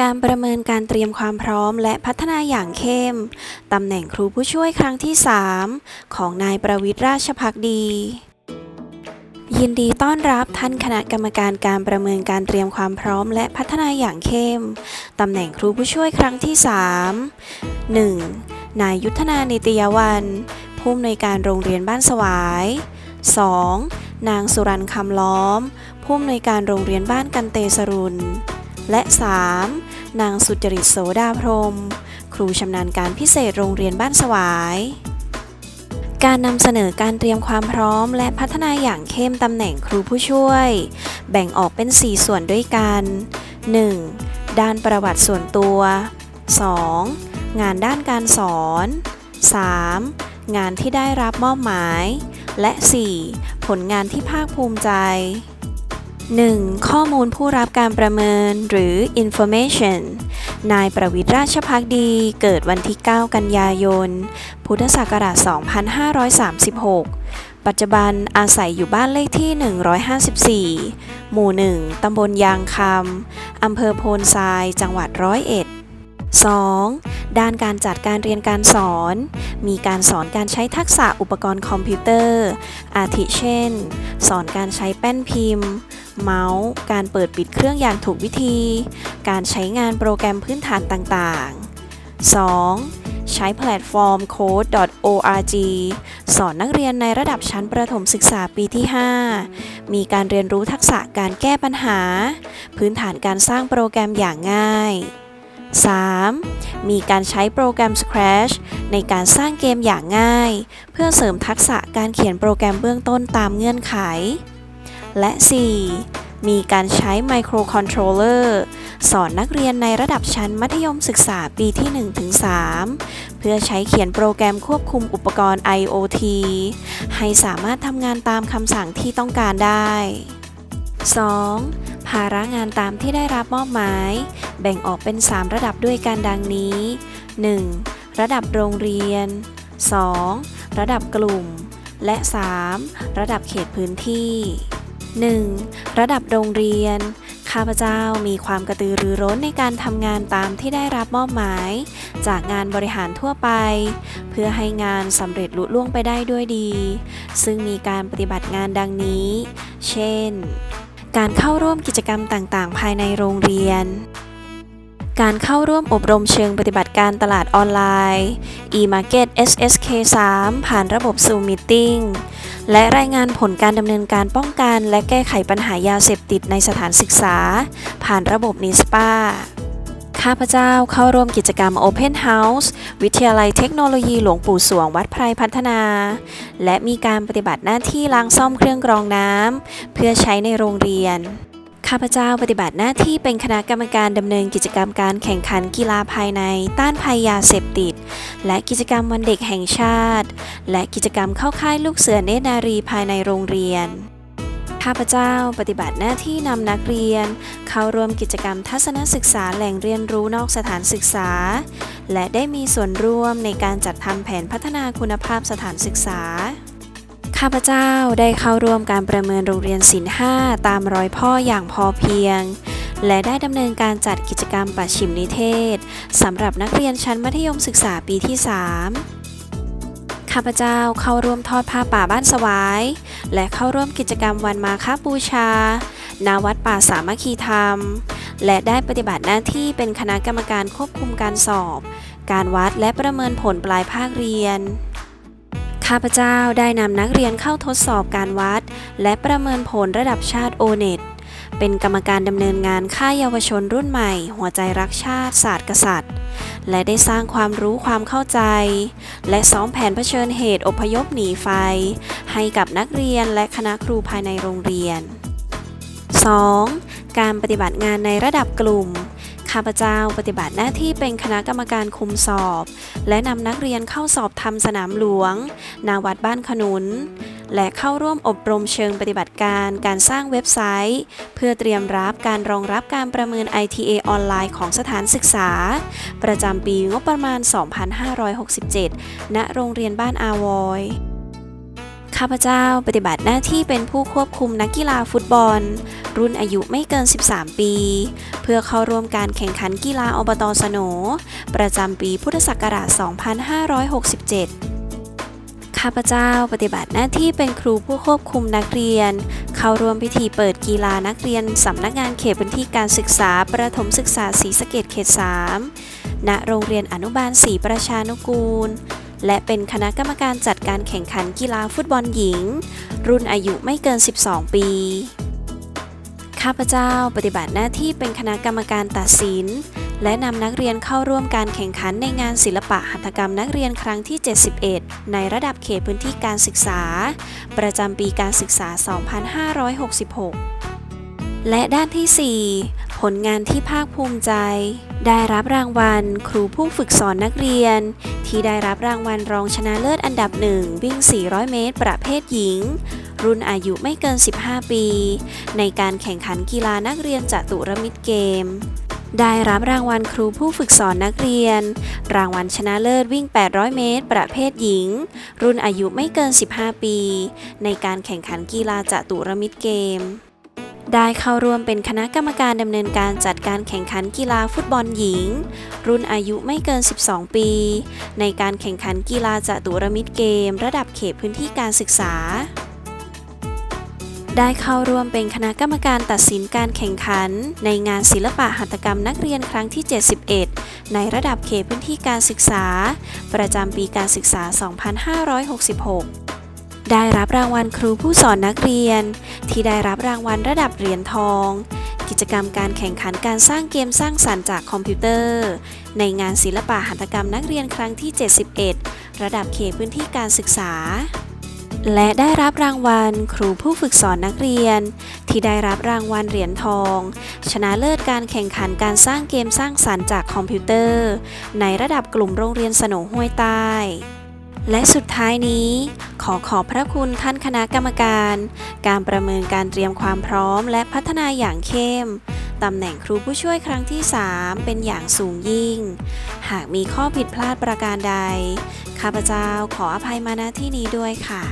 การประเมินการเตรียมความพร้อมและพัฒนาอย่างเข้ม ตำแหน่งครูผู้ช่วยครั้งที่ 3 ของนายประวิตรราชพักดี ยินดีต้อนรับท่านคณะกรรมการการประเมินการเตรียมความพร้อมและพัฒนาอย่างเข้ม ตำแหน่งครูผู้ช่วยครั้งที่ 3 1. นายยุทธนานิตยวัน ผู้อำนวยการโรงเรียนบ้านสวาย 2. นางสุรันคำล้อม ผู้อำนวยการโรงเรียนบ้านกันเตสรุน และ 3. นางสุจริตโสดาพรม ครูชำนาญการพิเศษโรงเรียนบ้านสวาย การนำเสนอการเตรียมความพร้อม และพัฒนาอย่างเข้มตำแหน่งครูผู้ช่วย แบ่งออกเป็น 4 ส่วนด้วยกัน 1. ด้านประวัติส่วนตัว 2. งานด้านการสอน 3. งานที่ได้รับมอบหมาย และ 4. ผลงานที่ภาคภูมิใจ 1. ข้อมูลผู้รับการประเมินหรือ information นายประวิตรราชพักดีเกิดวันที่ 9 กันยายน พุทธศักราช 2536 ปัจจุบันอาศัยอยู่บ้านเลขที่ 154 หมู่ 1 ตำบลยางคำ อำเภอโพนทราย จังหวัดร้อยเอ็ด 2. ด้านการจัดการเรียนการสอน มีการสอนการใช้ทักษะอุปกรณ์คอมพิวเตอร์ อาทิเช่น สอนการใช้แป้นพิมพ์ เมาส์ การเปิดปิดเครื่องอย่างถูกวิธี การใช้งานโปรแกรมพื้นฐานต่างๆ 2. ใช้แพลตฟอร์ม code.org สอนนักเรียนในระดับชั้นประถมศึกษาปีที่ 5 มีการเรียนรู้ทักษะการแก้ปัญหา พื้นฐานการสร้างโปรแกรมอย่างง่าย 3. มีการใช้โปรแกรม Scratch ในการสร้างเกมอย่างง่าย เพื่อเสริมทักษะการเขียนโปรแกรมเบื้องต้นตามเงื่อนไข และ 4. มีการใช้ Microcontroller สอนนักเรียนในระดับชั้นมัธยมศึกษาปีที่ 1-3 เพื่อใช้เขียนโปรแกรมควบคุมอุปกรณ์ IoT ให้สามารถทำงานตามคำสั่งที่ต้องการได้ 2. ภาระงานตามที่ได้รับมอบหมาย แบ่งออกเป็น 3 ระดับด้วยกันดังนี้ 1. ระดับโรงเรียน 2. ระดับกลุ่ม และ 3. ระดับเขตพื้นที่ 1. ระดับโรงเรียน ข้าพเจ้ามีความกระตือรือร้นในการทำงานตามที่ได้รับมอบหมาย จากงานบริหารทั่วไป เพื่อให้งานสำเร็จลุล่วงไปได้ด้วยดี ซึ่งมีการปฏิบัติงานดังนี้ เช่น การเข้าร่วมกิจกรรมต่างๆ ภายในโรงเรียน การเข้าร่วมอบรมเชิงปฏิบัติการตลาดออนไลน์ e-market SSK 3 ผ่านระบบ Zoom Meeting และรายงานผลการดำเนินการป้องกัน และแก้ไขปัญหายาเสพติดในสถานศึกษา ผ่านระบบนิสปาข้าพเจ้าเข้าร่วมกิจกรรม Open House วิทยาลัยเทคโนโลยีหลวงปู่สวงวัดไพรพัฒนา และมีการปฏิบัติหน้าที่ล้างซ่อมเครื่องกรองน้ำเพื่อใช้ในโรงเรียน ข้าพเจ้าปฏิบัติหน้าที่เป็นคณะกรรมการดำเนินกิจกรรมการแข่งขันกีฬาภายใน ต้านภัยยาเสพติด และกิจกรรมวันเด็กแห่งชาติ และกิจกรรมเข้าค่ายลูกเสือเนตรนารีภายในโรงเรียนข้าพเจ้าปฏิบัติหน้าที่นำนักเรียน เข้าร่วมกิจกรรมทัศนศึกษาแหล่งเรียนรู้นอกสถานศึกษา และได้มีส่วนร่วมในการจัดทำแผนพัฒนาคุณภาพสถานศึกษา ข้าพเจ้าได้เข้าร่วมการประเมินโรงเรียนศิลป์5ตามรอยพ่ออย่างพอเพียง และได้ดำเนินการจัดกิจกรรมปัดชิมนิเทศสำหรับนักเรียนชั้นมัธยมศึกษาปีที่ 3 ข้าพเจ้าเข้าร่วมทอดผ้าป่าบ้านสวาย และเข้าร่วมกิจกรรมวันมาฆบูชา ณ วัดป่าสามัคคีธรรม และได้ปฏิบัติหน้าที่เป็นคณะกรรมการควบคุมการสอบ การวัดและประเมินผลปลายภาคเรียน ข้าพเจ้าได้นำนักเรียนเข้าทดสอบการวัด และประเมินผลระดับชาติโอเน็ตเป็นกรรมการดำเนินงานค่ายเยาวชนรุ่นใหม่ หัวใจรักชาติศาสตร์กษัตริย์ และได้สร้างความรู้ความเข้าใจ และซ้อมแผนเผชิญเหตุอพยพหนีไฟ ให้กับนักเรียนและคณะครูภายในโรงเรียน 2. การปฏิบัติงานในระดับกลุ่ม ข้าพเจ้าปฏิบัติหน้าที่เป็นคณะกรรมการคุมสอบ และนำนักเรียนเข้าสอบทำสนามหลวง นาวัดบ้านขนุน และเข้าร่วมอบรมเชิงปฏิบัติการการสร้างเว็บไซต์ เพื่อเตรียมรับการรองรับการประเมิน ITA ออนไลน์ของสถานศึกษา ประจำปีงบประมาณ 2567 ณ โรงเรียนบ้านอาวอย ข้าพเจ้าปฏิบัติหน้าที่เป็นผู้ควบคุมนักกีฬาฟุตบอล รุ่นอายุไม่เกิน 13 ปี เพื่อเข้าร่วมการแข่งขันกีฬาอบตสโน ประจำปีพุทธศักราช 2567 ข้าพเจ้าปฏิบัติหน้าที่เป็นครูผู้ควบคุมนักเรียน เข้าร่วมพิธีเปิดกีฬานักเรียนสำนักงานเขตพื้นที่การศึกษาประถมศึกษาศรีสะเกดเขต 3 ณ โรงเรียนอนุบาลศรีประชานุกูล และเป็นคณะกรรมการจัดการแข่งขันกีฬาฟุตบอลหญิง รุ่นอายุไม่เกิน 12 ปี ข้าพเจ้าปฏิบัติหน้าที่เป็นคณะกรรมการตัดสิน และนำนักเรียนเข้าร่วมการแข่งขันในงานศิลปะหัตถกรรมนักเรียนครั้งที่ 71 ในระดับเขตพื้นที่การศึกษา ประจำปีการศึกษา 2566และด้านที่ 4 ผลงานที่ภาคภูมิใจ ได้รับรางวัล ครูผู้ฝึกสอนนักเรียน ที่ได้รับรางวัลรองชนะเลิศอันดับหนึ่งวิ่ง 400 เมตร ประเภทหญิง รุ่นอายุไม่เกิน 15 ปี ในการแข่งขันกีฬานักเรียนจตุรมิตรเกมได้รับรางวัลครูผู้ฝึกสอนนักเรียน รางวัลชนะเลิศวิ่ง 800 เมตร ประเภทหญิง รุ่นอายุไม่เกิน 15 ปี ในการแข่งขันกีฬาจตุรมิตรเกม ได้เข้าร่วมเป็นคณะกรรมการดำเนินการจัดการแข่งขันกีฬาฟุตบอลหญิง รุ่นอายุไม่เกิน 12 ปี ในการแข่งขันกีฬาจัตุรมิตรเกม ระดับเขตพื้นที่การศึกษา ได้เข้าร่วมเป็นคณะกรรมการตัดสินการแข่งขัน ในงานศิลปะหัตถกรรมนักเรียนครั้งที่ 71 ในระดับเขตพื้นที่การศึกษา ประจำปีการศึกษา 2566 ได้รับรางวัลครูผู้สอนนักเรียน ที่ได้รับรางวัลระดับเหรียญทอง กิจกรรมการแข่งขันการสร้างเกมสร้างสรรค์จากคอมพิวเตอร์ ในงานศิลปะหัตถกรรมนักเรียนครั้งที่ 71 ระดับเขตพื้นที่การศึกษา และได้รับรางวัลครูผู้ฝึกสอนนักเรียน ที่ได้รับรางวัลเหรียญทอง ชนะเลิศการแข่งขันการสร้างเกมสร้างสรรค์จากคอมพิวเตอร์ ในระดับกลุ่มโรงเรียนสโหนห้วยใต้ และสุดท้ายนี้ ขอขอบพระคุณท่านคณะกรรมการ การประเมินการเตรียมความพร้อมและพัฒนาอย่างเข้มตำแหน่งครูผู้ช่วยครั้งที่ 3 เป็นอย่างสูงยิ่ง หากมีข้อผิดพลาดประการใด ข้าพเจ้าขออภัยมาณที่นี้ด้วยค่ะ